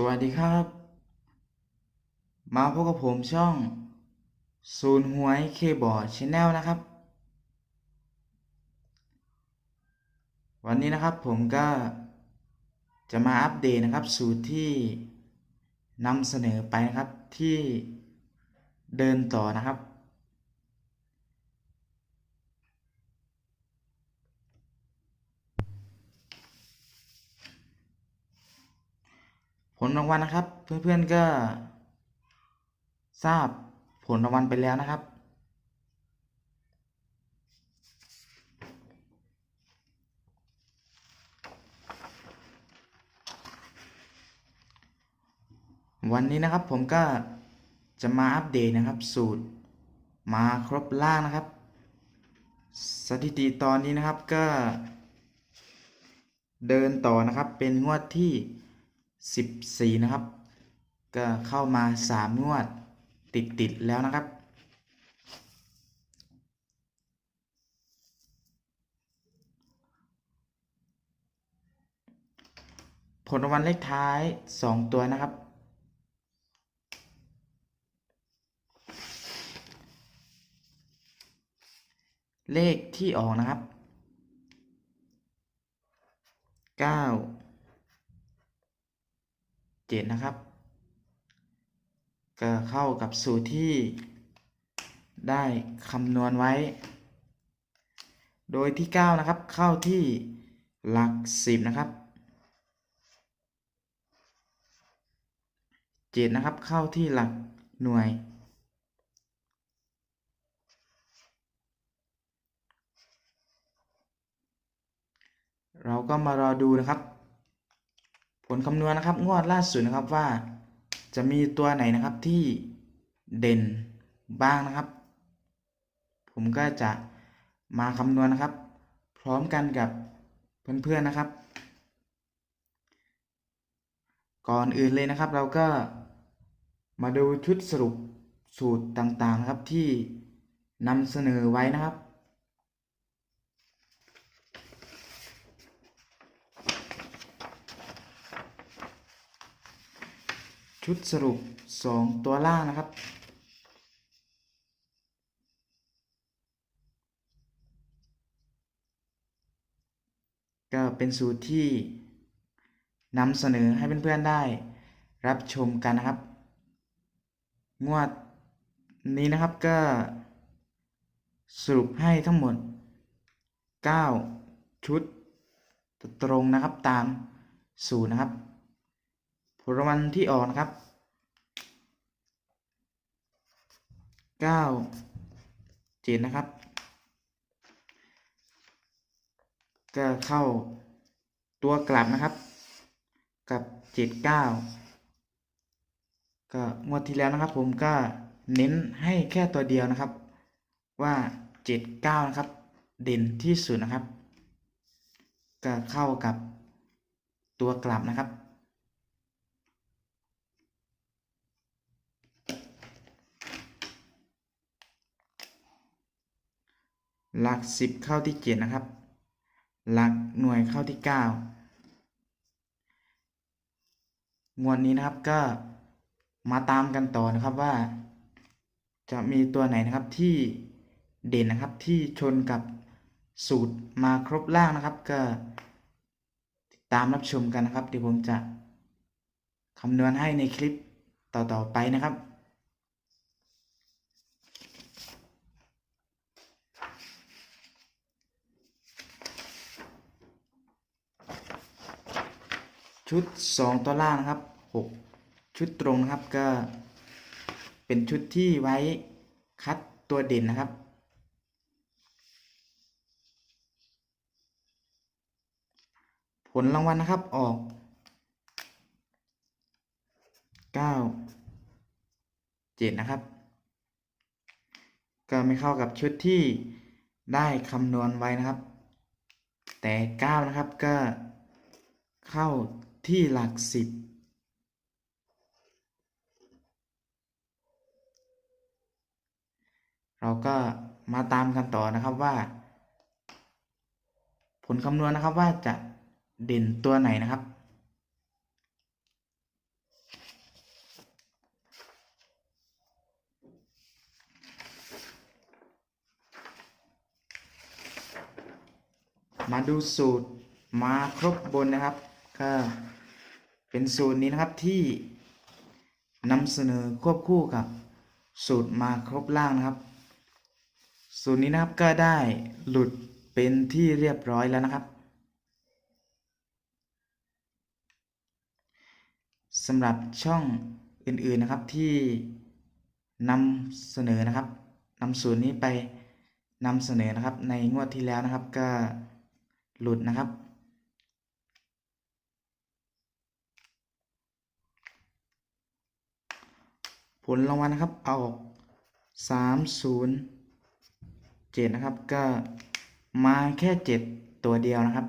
สวัสดีครับ มาพบกับผมช่อง ศูนย์หวยเคบอร์ดชแนลนะครับ วันนี้นะครับผมก็จะมาอัปเดตนะครับ สูตรที่นำเสนอไปนะครับที่เดินต่อนะครับ ผ ลรางวัลนะครับ เพื่อนๆก็ ทราบผลรางวัลไปแล้วนะครับ วันนี้นะครับผมก็จะมาอัปเดตนะครับ สูตรมาครบล่างนะครับ สถิติตอนนี้นะครับก็ เดินต่อนะครับเป็นงวดที่ 14 นะครับ ก็เข้ามา 3 งวดติดติดแล้วนะครับ ผลรางวัลเลขท้าย 2 ตัวนะครับ เลขที่ออกนะครับเก้า เจ็ดนะครับ ก็เข้ากับสูตรที่ได้คำนวณไว้ โดยที่ 9 นะครับ เข้าที่หลัก 10 นะครับ 7 นะครับ เข้าที่หลักหน่วย เราก็มารอดูนะครับ ผลคำนวณนะครับ งวดล่าสุดนะครับว่า จะมีตัวไหนนะครับที่เด่นบ้างนะครับ ผมก็จะมาคำนวณนะครับ พร้อมกันกับเพื่อนๆนะครับ ก่อนอื่นเลยนะครับ เราก็มาดูชุดสรุปสูตรต่างๆนะครับที่นำเสนอไว้นะครับ ชุดสรุป 2 ตัวล่างนะครับ ก็เป็นสูตรที่นำเสนอให้เพื่อนๆได้ รับชมกันนะครับ งวดนี้นะครับก็สรุปให้ทั้งหมด 9 ชุดตรงนะครับตามสูตรนะครับ รางวัลที่ออกนะครับเก้าเจ็ดนะครับ ก็เข้าตัวกลับนะครับ กับเจ็ดเก้าก็งวดที่แล้วนะครับ ผมก็เน้นให้แค่ตัวเดียวนะครับ ว่าเจ็ดเก้านะครับ เด่นที่สุดนะครับ ก็เข้ากับตัวกลับนะครับ หลักสิบเข้าที่เจ็ดนะครับ หลักหน่วยเข้าที่เก้างวดนี้นะครับก็มาตามกันต่อนะครับว่า จะมีตัวไหนนะครับที่เด่นนะครับที่ชนกับสูตรมาครบล่างนะครับ ก็ติดตามรับชมกันนะครับเดี๋ยวผมจะคำนวณให้ในคลิปต่อๆไปนะครับ ชุด 2 ตัวล่างนะครับ 6 ชุดตรงนะครับก็เป็นชุดที่ไว้คัดตัวเด่นนะครับ ผลรางวัลนะครับออก 9 7 นะครับ ก็ไม่เข้ากับชุดที่ได้คำนวณไว้นะครับ แต่ 9 นะครับก็เข้า ที่หลักสิบเราก็มาตามกันต่อนะครับว่า ผลคำนวณนะครับว่าจะเด่นตัวไหนนะครับ มาดูสูตรมาครบบนนะครับก็ เป็นสูตรนี้นะครับที่นำเสนอควบคู่กับสูตรมาครบล่างนะครับ สูตรนี้นะครับก็ได้หลุดเป็นที่เรียบร้อยแล้วนะครับสำหรับช่องอื่นๆนะครับที่นำเสนอนะครับนำสูตรนี้ไปนำเสนอนะครับในงวดที่แล้วนะครับก็หลุดนะครับ ผลรางวัลนะครับ เอาออกสามศูนย์เจ็ดนะครับ ก็มาแค่เจ็ดตัวเดียวนะครับ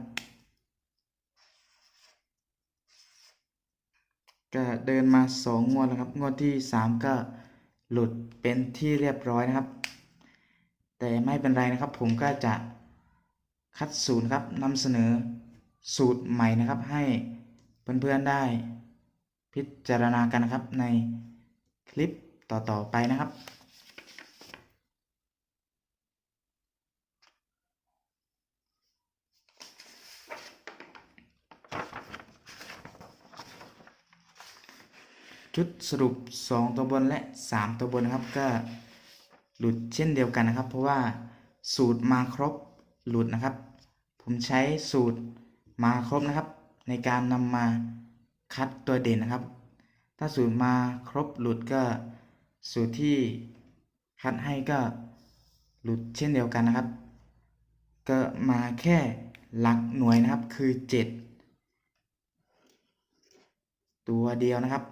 ก็เดินมาสองงวดแล้วครับ งวดที่สามก็หลุดเป็นที่เรียบร้อยนะครับ แต่ไม่เป็นไรนะครับ ผมก็จะคัดสูตรครับนำเสนอสูตรใหม่นะครับให้เพื่อนๆได้พิจารณากันนะครับใน คลิปต่อ ๆ ไปนะครับชุดสรุป 2 ตัวบนและ 3 ตัวบนนะครับ ก็หลุดเช่นเดียวกันนะครับ เพราะว่าสูตรมาครบหลุดนะครับ ผมใช้สูตรมาครบนะครับ ในการนำมาคัดตัวเด่นนะครับ ถ้าสูตรมาครบหลุดก็สูตรที่คัดให้ก็หลุดเช่นเดียวกันนะครับ ก็มาแค่หลักหน่วยนะครับคือ 7 ตัวเดียวนะครับ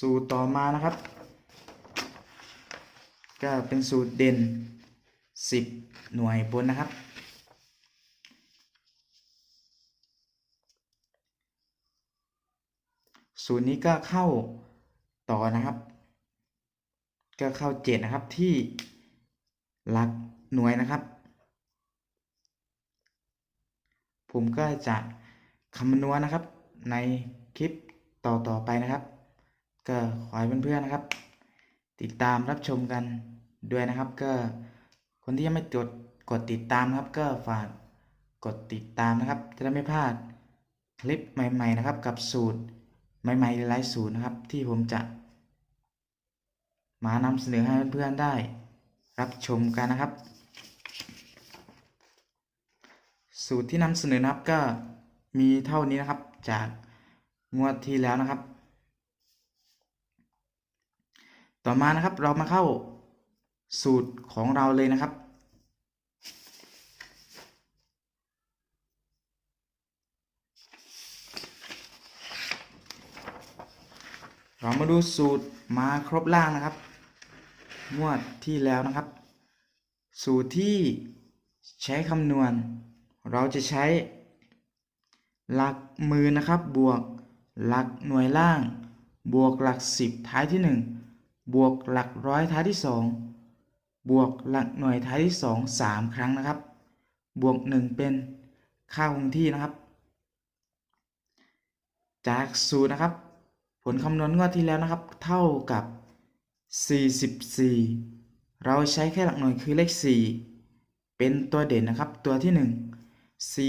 สูตรต่อมานะครับ ก็เป็นสูตรเด่น 10 หน่วยบนนะครับ สูตรนี้ก็เข้าต่อนะครับ ก็เข้า7นะครับที่หลักหน่วยนะครับ ผมก็จะคำนวณนะครับในคลิปต่อ ๆ ไปนะครับ ก็ขอให้เพื่อนๆนะครับ ติดตามรับชมกันด้วยนะครับ ก็คนที่ยังไม่กดกดติดตามนะครับ ก็ฝากกดติดตามนะครับ จะได้ไม่พลาดคลิปใหม่ ๆ นะครับ กับสูตรใหม่ๆหลายสูตรนะครับ ที่ผมจะ มานำเสนอให้เพื่อนๆได้รับชมกันนะครับ สูตรที่นำเสนอนะครับก็มีเท่านี้นะครับจากงวดที่แล้วนะครับ ต่อมานะครับเรามาเข้าสูตรของเราเลยนะครับ เรามาดูสูตรมาครบล่างนะครับ งวดที่แล้วนะครับ สูตรที่ใช้คำนวณ เราจะใช้ หลักมือนะครับบวกหลักหน่วยล่าง บวกหลักสิบท้ายที่หนึ่ง บวกหลักร้อยท้ายที่สองบวกหลักหน่วยท้ายที่สองสามครั้งนะครับ บวกหนึ่งเป็นค่าคงที่นะครับ จากสูตรนะครับ ผลคำนวณงวดที่แล้วนะครับ เท่ากับ 44 เราใช้แค่หลักหน่วยคือเลข 4 เป็นตัวเด่นนะครับ ตัวที่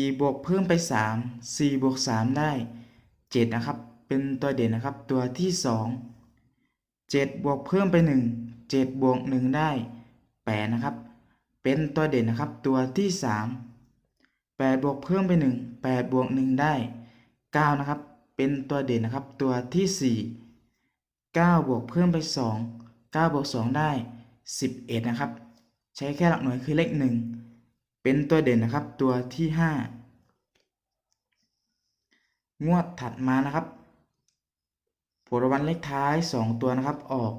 1 4 บวกเพิ่มไป 3 4 บวก 3 ได้ 7 นะครับ เป็นตัวเด่นนะครับ ตัวที่ 2 7 บวกเพิ่มไป 1 7 บวก 1 ได้ 8 นะครับ เป็นตัวเด่นนะครับ ตัวที่ 3 8 บวกเพิ่มไป 1 8 บวก 1 ได้ 9 นะครับ เป็นตัวเด่นนะครับ ตัวที่ 4 9 บวกเพิ่มไป 2 9 บวก 2 ได้ 11 นะครับ ใช้แค่หลักหน่วยคือเลข 1 เป็นตัวเด่นนะครับ ตัวที่ 5 งวดถัดมานะครับ ผลรางวัลเลขท้าย 2 ตัวนะครับออก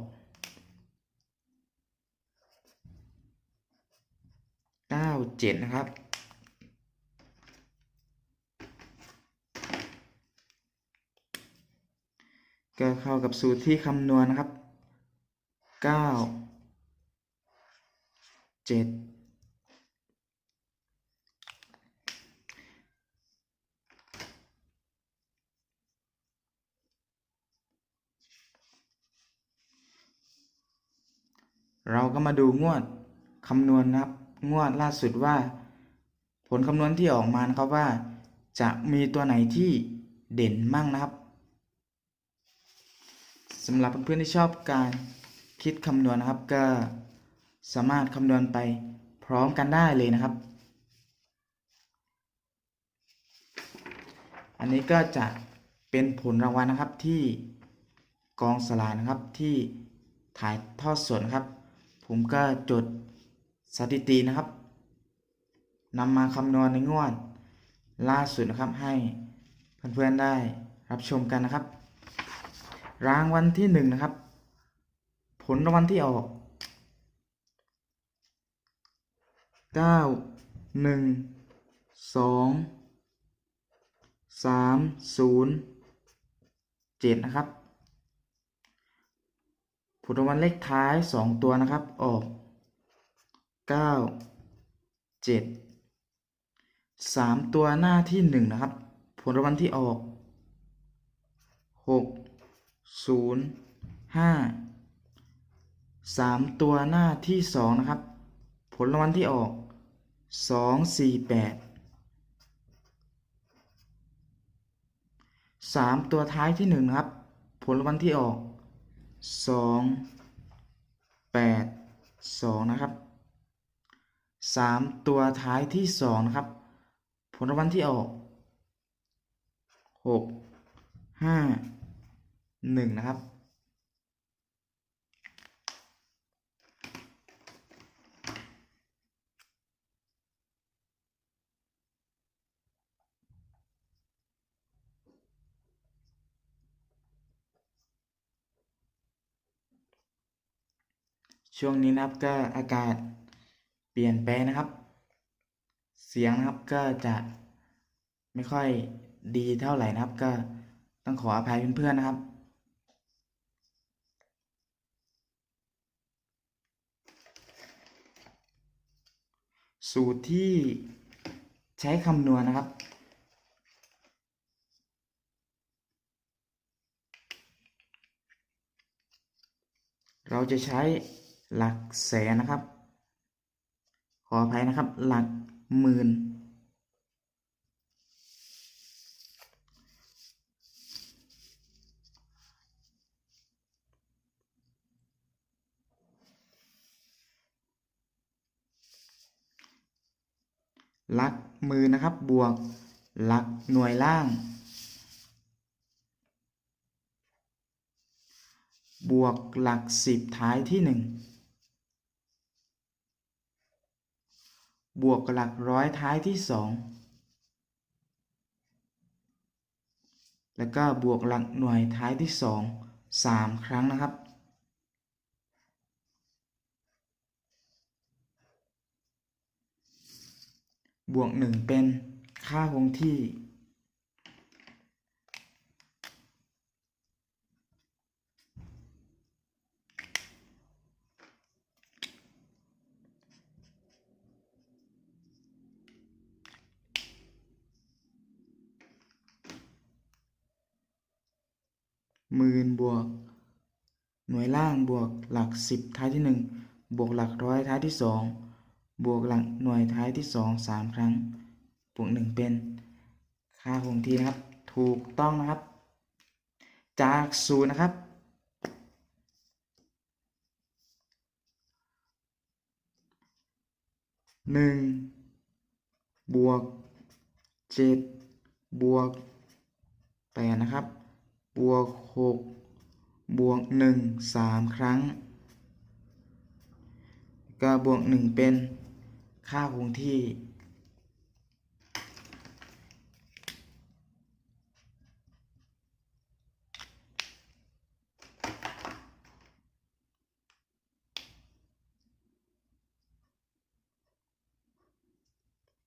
97นะครับก็เข้ากับสูตรที่คำนวณนะครับเก้าเจ็ด เราก็มาดูงวดคำนวณนะครับ งวดล่าสุดว่า ผลคำนวณที่ออกมานะครับว่า จะมีตัวไหนที่เด่นมั่งนะครับสำหรับเพื่อนๆที่ชอบการคิดคำนวณนะครับ ก็สามารถคำนวณไปพร้อมกันได้เลยนะครับ อันนี้ก็จะเป็นผลรางวัลนะครับที่กองสลากนะครับที่ถ่ายทอดสดครับ ผมก็จดสถิตินะครับนำมาคำนวณในงวด ล่าสุดนะครับให้เพื่อนๆได้รับชมกันนะครับ รางวัลที่หนึ่งนะครับ ผลรางวัลที่ออกเก้าหนึ่งสองสามศูนย์เจ็ดนะครับ ผลรางวัลเลขท้ายสองตัวนะครับ ออกเก้าเจ็ดสามตัวหน้าที่หนึ่งนะครับ ผลรางวัลที่ออกหกศูนย์ห้าสามตัวหน้าที่สองนะครับ ผลรางวัลที่ออกสองสี่แปดสามตัวท้ายที่หนึ่งนะครับ ผลรางวัลที่ออก สองแปดสองนะครับสามตัวท้ายที่สองนะครับ ผลรางวัลที่ออกหกห้าหนึ่งนะครับ ช่วงนี้นะครับก็อากาศเปลี่ยนแปลงนะครับ เสียงนะครับก็จะไม่ค่อยดีเท่าไหร่นะครับ ก็ต้องขออภัยเพื่อนๆนะครับ สูตรที่ใช้คำนวณนะครับเราจะใช้ หลักแสนนะครับ ขออภัยนะครับ หลักหมื่นหลักมือนะครับ บวกหลักหน่วยล่าง บวกหลักสิบท้ายที่หนึ่ง บวกหลักร้อยท้ายที่สองแล้วก็บวกหลักหน่วยท้ายที่สองสามครั้งนะครับ บวกหนึ่งเป็นค่าคงที่ หมื่นบวก หน่วยล่างบวกหลักสิบท้ายที่หนึ่งบวกหลักร้อยท้ายที่สองบวกหลักหน่วยท้ายที่สองสามครั้งบวกหนึ่งเป็น ค่าคงที่นะครับ ถูกต้องนะครับ จากศูนย์นะครับหนึ่งบวกเจ็ดบวกแปดนะครับ บวกหกบวกหนึ่งสามครั้งก็บวกหนึ่งเป็นค่าคงที่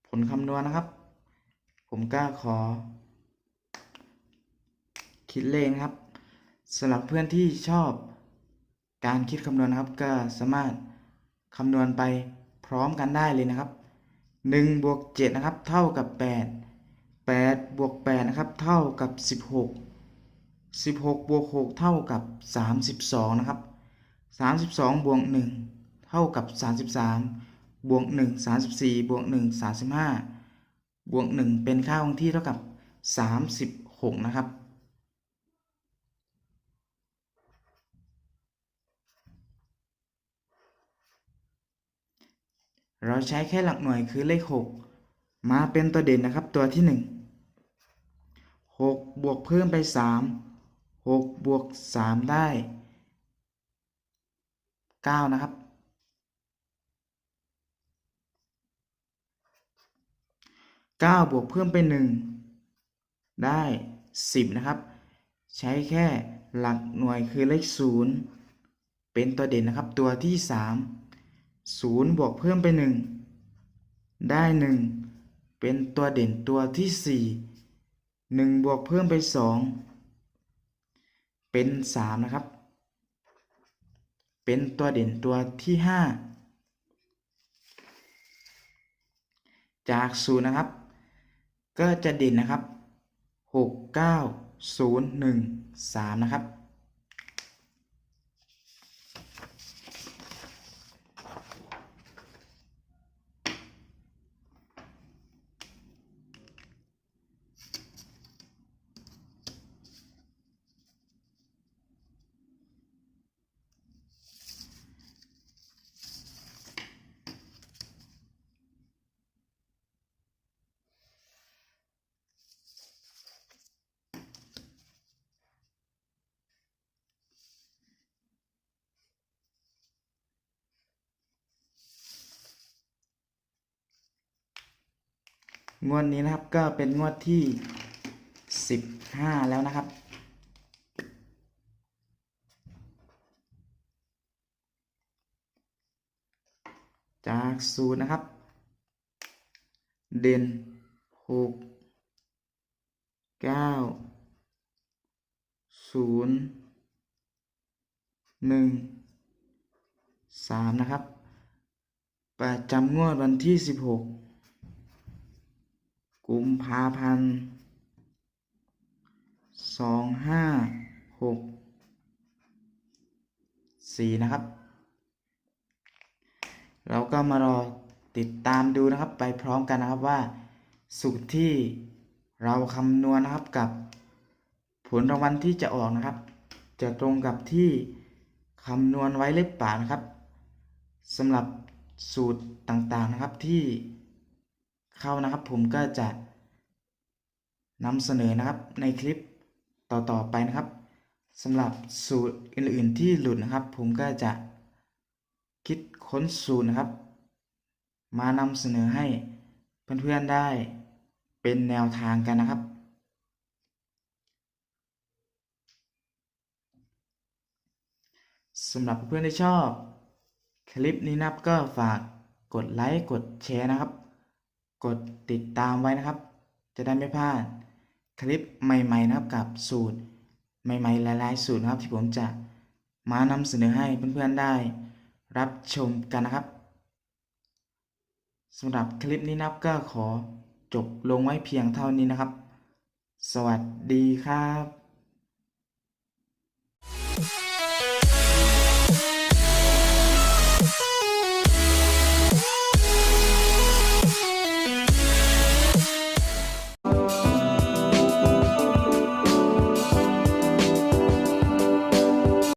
ผลคำนวณนะครับ ผมก็ขอ คิดเลขนะครับสำหรับเพื่อนที่ชอบการคิดคำนวณนะครับ ก็สามารถคำนวณไปพร้อมกันได้เลยนะครับ1บวก7นะครับ เท่ากับ 8 8บวก8นะครับ เท่ากับ 16 16บวก6เท่ากับ 32 นะครับ 32บวก1เท่ากับ 33 บวก 1 34 บวก 1 35 บวก 1 เป็นค่าคงที่เท่ากับ 36 นะครับ เราใช้แค่หลักหน่วยคือเลข 6 มาเป็นตัวเด่นนะครับตัวที่ 1 6 บวกเพิ่มไป 3 6 บวก 3 ได้ 9 นะครับ 9 บวกเพิ่มไป 1 ได้ 10 นะครับ ใช้แค่หลักหน่วยคือเลข 0 เป็นตัวเด่นนะครับตัวที่ 3 0 บวกเพิ่มไป 1 ได้ 1 เป็นตัวเด่นตัวที่ 4 1 บวกเพิ่มไป 2 เป็น 3 นะครับ เป็นตัวเด่นตัวที่ 5 จาก 0 นะครับ ก็จะเด่นนะครับ 6 9 0 1 3 นะครับ งวดนี้นะครับก็เป็นงวดที่15แล้วนะครับ จากศูนย์นะครับ เด่นหกเก้าศูนย์หนึ่งสามนะครับ ประจำงวดวันที่สิบหก กุมภาพันธ์สองห้าหกสี่นะครับ เราก็มารอติดตามดูนะครับไปพร้อมกันนะครับว่าสูตรที่เราคำนวณนะครับกับผลรางวัลที่จะออกนะครับ จะตรงกับที่คำนวณไว้หรือเปล่านะครับสำหรับสูตรต่างๆนะครับที่ เข้านะครับ ผมก็จะนำเสนอนะครับในคลิปต่อๆไปนะครับสำหรับสูตรอื่นๆที่หลุดนะครับ ผมก็จะคิดค้นสูตรนะครับ มานำเสนอให้เพื่อนๆได้เป็นแนวทางกันนะครับ สำหรับเพื่อนๆที่ชอบ คลิปนี้นะครับก็ฝากกดไลค์กดแชร์นะครับ กดติดตามไว้นะครับ จะได้ไม่พลาดคลิปใหม่ๆนะครับกับสูตรใหม่ๆหลายๆสูตรนะครับที่ผมจะมานำเสนอให้เพื่อนๆได้ รับชมกันนะครับสำหรับคลิปนี้นับก็ขอจบลงไว้เพียงเท่านี้นะครับ สวัสดีครับ